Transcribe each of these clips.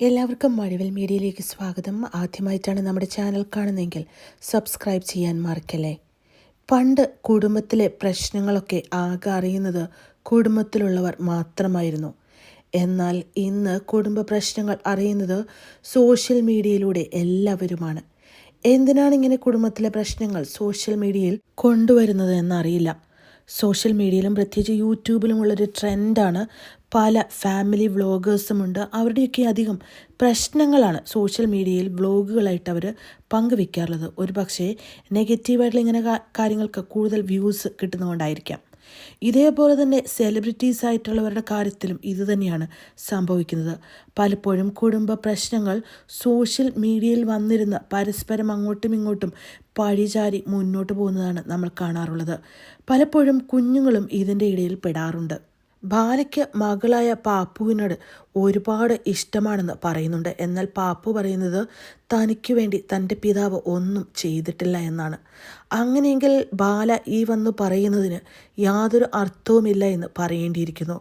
എല്ലാവർക്കും മഴവിൽ മീഡിയയിലേക്ക് സ്വാഗതം. ആദ്യമായിട്ടാണ് നമ്മുടെ ചാനൽ കാണുന്നതെങ്കിൽ സബ്സ്ക്രൈബ് ചെയ്യാൻ മറക്കല്ലേ? പണ്ട് കുടുംബത്തിലെ പ്രശ്നങ്ങളൊക്കെ ആകെ അറിയുന്നത് കുടുംബത്തിലുള്ളവർ മാത്രമായിരുന്നു. എന്നാൽ ഇന്ന് കുടുംബ പ്രശ്നങ്ങൾ അറിയുന്നത് സോഷ്യൽ മീഡിയയിലൂടെ എല്ലാവരുമാണ്. എന്തിനാണ് ഇങ്ങനെ കുടുംബത്തിലെ പ്രശ്നങ്ങൾ സോഷ്യൽ മീഡിയയിൽ കൊണ്ടുവരുന്നത് എന്നറിയില്ല. സോഷ്യൽ മീഡിയയിലും പ്രത്യേകിച്ച് യൂട്യൂബിലും ഉള്ളൊരു ട്രെൻഡാണ്. പല ഫാമിലി വ്ളോഗേഴ്സുമുണ്ട്. അവരുടെയൊക്കെ അധികം പ്രശ്നങ്ങളാണ് സോഷ്യൽ മീഡിയയിൽ വ്ളോഗുകളായിട്ട് അവർ പങ്കുവെക്കാറുള്ളത്. ഒരു പക്ഷേ നെഗറ്റീവായിട്ടുള്ള ഇങ്ങനെ കാര്യങ്ങൾക്ക് കൂടുതൽ വ്യൂസ് കിട്ടുന്നതുകൊണ്ടായിരിക്കാം. ഇതേപോലെ തന്നെ സെലിബ്രിറ്റീസ് ആയിട്ടുള്ളവരുടെ കാര്യത്തിലും ഇത് തന്നെയാണ് സംഭവിക്കുന്നത്. പലപ്പോഴും കുടുംബ പ്രശ്നങ്ങൾ സോഷ്യൽ മീഡിയയിൽ വന്നിരുന്ന പരസ്പരം അങ്ങോട്ടും ഇങ്ങോട്ടും പഴിചാരി മുന്നോട്ട് പോകുന്നതാണ് നമ്മൾ കാണാറുള്ളത്. പലപ്പോഴും കുഞ്ഞുങ്ങളും ഇതിന്റെ ഇടയിൽ പെടാറുണ്ട്. ബാലയ്ക്ക് മകളായ പാപ്പുവിനോട് ഒരുപാട് ഇഷ്ടമാണെന്ന് പറയുന്നുണ്ട്. എന്നാൽ പാപ്പു പറയുന്നത് തനിക്ക് വേണ്ടി തന്റെ പിതാവ് ഒന്നും ചെയ്തിട്ടില്ല എന്നാണ്. അങ്ങനെയെങ്കിൽ ബാല ഈ വന്ന് പറയുന്നതിന് യാതൊരു അർത്ഥവുമില്ല എന്ന് പറയേണ്ടിയിരിക്കുന്നു.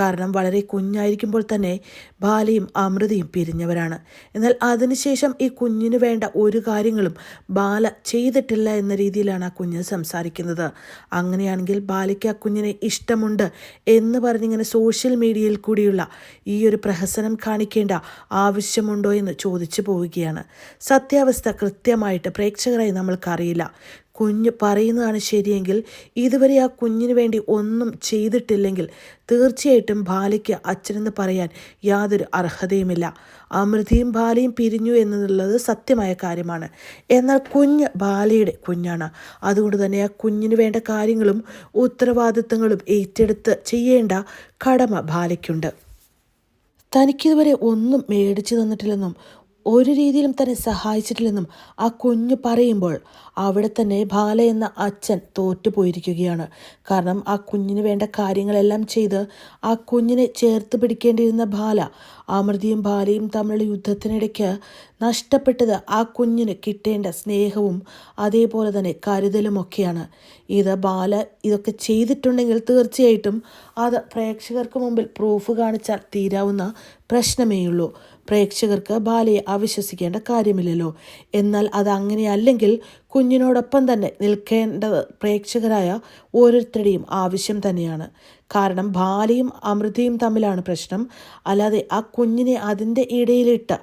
കാരണം വളരെ കുഞ്ഞായിരിക്കുമ്പോൾ തന്നെ ബാലയും അമൃതയും പിരിഞ്ഞവരാണ്. എന്നാൽ അതിനുശേഷം ഈ കുഞ്ഞിന് വേണ്ട ഒരു കാര്യങ്ങളും ബാല ചെയ്തിട്ടില്ല എന്ന രീതിയിലാണ് ആ കുഞ്ഞ് സംസാരിക്കുന്നത്. അങ്ങനെയാണെങ്കിൽ ബാലയ്ക്ക് ആ കുഞ്ഞിനെ ഇഷ്ടമുണ്ട് എന്ന് പറഞ്ഞിങ്ങനെ സോഷ്യൽ മീഡിയയിൽ കൂടിയുള്ള ഈ ഒരു പ്രഹസനം കാണിക്കേണ്ട ആവശ്യമുണ്ടോ എന്ന് ചോദിച്ചു പോവുകയാണ്. സത്യാവസ്ഥ കൃത്യമായിട്ട് പ്രേക്ഷകരായി നമ്മൾക്കറിയില്ല. കുഞ്ഞ് പറയുന്നതാണ് ശരിയെങ്കിൽ ഇതുവരെ ആ കുഞ്ഞിന് വേണ്ടി ഒന്നും ചെയ്തിട്ടില്ലെങ്കിൽ തീർച്ചയായിട്ടും ബാലയ്ക്ക് അച്ഛനെന്ന് പറയാൻ യാതൊരു അർഹതയുമില്ല. അമൃതയും ബാലയും പിരിഞ്ഞു എന്നുള്ളത് സത്യമായ കാര്യമാണ്. എന്നാൽ കുഞ്ഞ് ബാലയുടെ കുഞ്ഞാണ്. അതുകൊണ്ട് തന്നെ ആ കുഞ്ഞിന് വേണ്ട കാര്യങ്ങളും ഉത്തരവാദിത്തങ്ങളും ഏറ്റെടുത്ത് ചെയ്യേണ്ട കടമ ബാലയ്ക്കുണ്ട്. തനിക്കിതുവരെ ഒന്നും മേടിച്ചു തന്നിട്ടില്ലെന്നും ഒരു രീതിയിലും തന്നെ സഹായിച്ചിട്ടില്ലെന്നും ആ കുഞ്ഞ് പറയുമ്പോൾ അവിടെ തന്നെ ബാല എന്ന അച്ഛൻ തോറ്റുപോയിരിക്കുകയാണ്. കാരണം ആ കുഞ്ഞിന് വേണ്ട കാര്യങ്ങളെല്ലാം ചെയ്ത് ആ കുഞ്ഞിനെ ചേർത്ത് പിടിക്കേണ്ടിയിരുന്ന ബാല അമൃതയും ബാലയും തമ്മിലുള്ള യുദ്ധത്തിനിടയ്ക്ക് നഷ്ടപ്പെട്ടത് ആ കുഞ്ഞിന് കിട്ടേണ്ട സ്നേഹവും അതേപോലെ തന്നെ കരുതലുമൊക്കെയാണ് ഇത് ബാല ഇതൊക്കെ ചെയ്തിട്ടുണ്ടെങ്കിൽ തീർച്ചയായിട്ടും അത് പ്രേക്ഷകർക്ക് മുമ്പിൽ പ്രൂഫ് കാണിച്ചാൽ തീരാവുന്ന പ്രശ്നമേയുള്ളൂ. പ്രേക്ഷകർക്ക് ബാലയെ അവിശ്വസിക്കേണ്ട കാര്യമില്ലല്ലോ. എന്നാൽ അത് അങ്ങനെയല്ലെങ്കിൽ കുഞ്ഞിനോടൊപ്പം തന്നെ നിൽക്കേണ്ടത് പ്രേക്ഷകരായ ഓരോരുത്തരുടെയും ആവശ്യം തന്നെയാണ്. കാരണം ബാലയും അമൃതയും തമ്മിലാണ് പ്രശ്നം. അല്ലാതെ ആ കുഞ്ഞിനെ അതിന്റെ ഇടയിലിട്ട്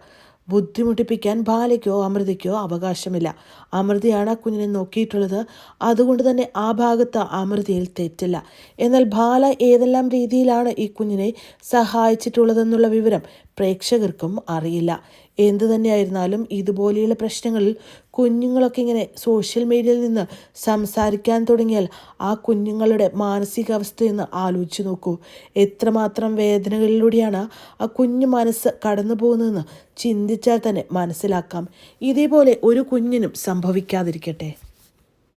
ബുദ്ധിമുട്ടിപ്പിക്കാൻ ബാലയ്ക്കോ അമൃതയ്ക്കോ അവകാശമില്ല. അമൃതയാണ് ആ കുഞ്ഞിനെ നോക്കിയിട്ടുള്ളത്. അതുകൊണ്ട് തന്നെ ആ ഭാഗത്ത് അമൃതയിൽ തെറ്റില്ല. എന്നാൽ ബാല ഏതെല്ലാം രീതിയിലാണ് ഈ കുഞ്ഞിനെ സഹായിച്ചിട്ടുള്ളതെന്നുള്ള വിവരം പ്രേക്ഷകർക്കും അറിയില്ല. എന്തു തന്നെയായിരുന്നാലും ഇതുപോലെയുള്ള പ്രശ്നങ്ങളിൽ കുഞ്ഞുങ്ങളൊക്കെ ഇങ്ങനെ സോഷ്യൽ മീഡിയയിൽ നിന്ന് സംസാരിക്കാൻ തുടങ്ങിയാൽ ആ കുഞ്ഞുങ്ങളുടെ മാനസികാവസ്ഥയെന്ന് ആലോചിച്ച് നോക്കൂ. എത്രമാത്രം വേദനകളിലൂടെയാണ് ആ കുഞ്ഞു മനസ്സ് കടന്നു പോകുന്നതെന്ന് ചിന്തിച്ചാൽ തന്നെ മനസ്സിലാക്കാം. ഇതേപോലെ ഒരു കുഞ്ഞിനും സംഭവിക്കാതിരിക്കട്ടെ.